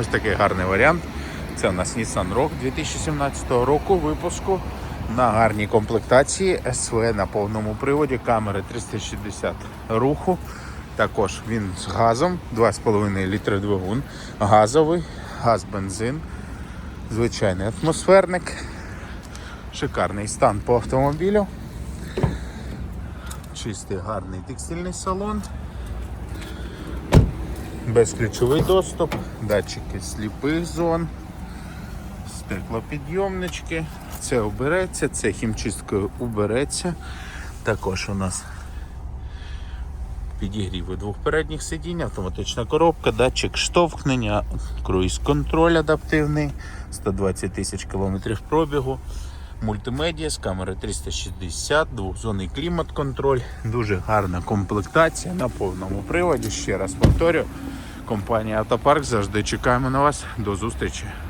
Ось такий гарний варіант. Це у нас Nissan Rogue 2017 року випуску на гарній комплектації СВ на повному приводі, камери 360 руху. Також він з газом, 2,5 літри двигун, газовий, газ бензин, звичайний атмосферник. Шикарний стан по автомобілю. Чистий гарний текстильний салон. Безключовий доступ, датчики сліпих зон, стеклопідйомнички. Це обереться, це хімчисткою убереться. Також у нас підігріви двох передніх сидінь, автоматична коробка, датчик штовхнення, круїз-контроль адаптивний, 120 тисяч кілометрів пробігу, мультимедіа з камери 360, двохзонний клімат-контроль, дуже гарна комплектація на повному приводі. Ще раз повторю, компанія Автопарк завжди чекаємо на вас. До зустрічі!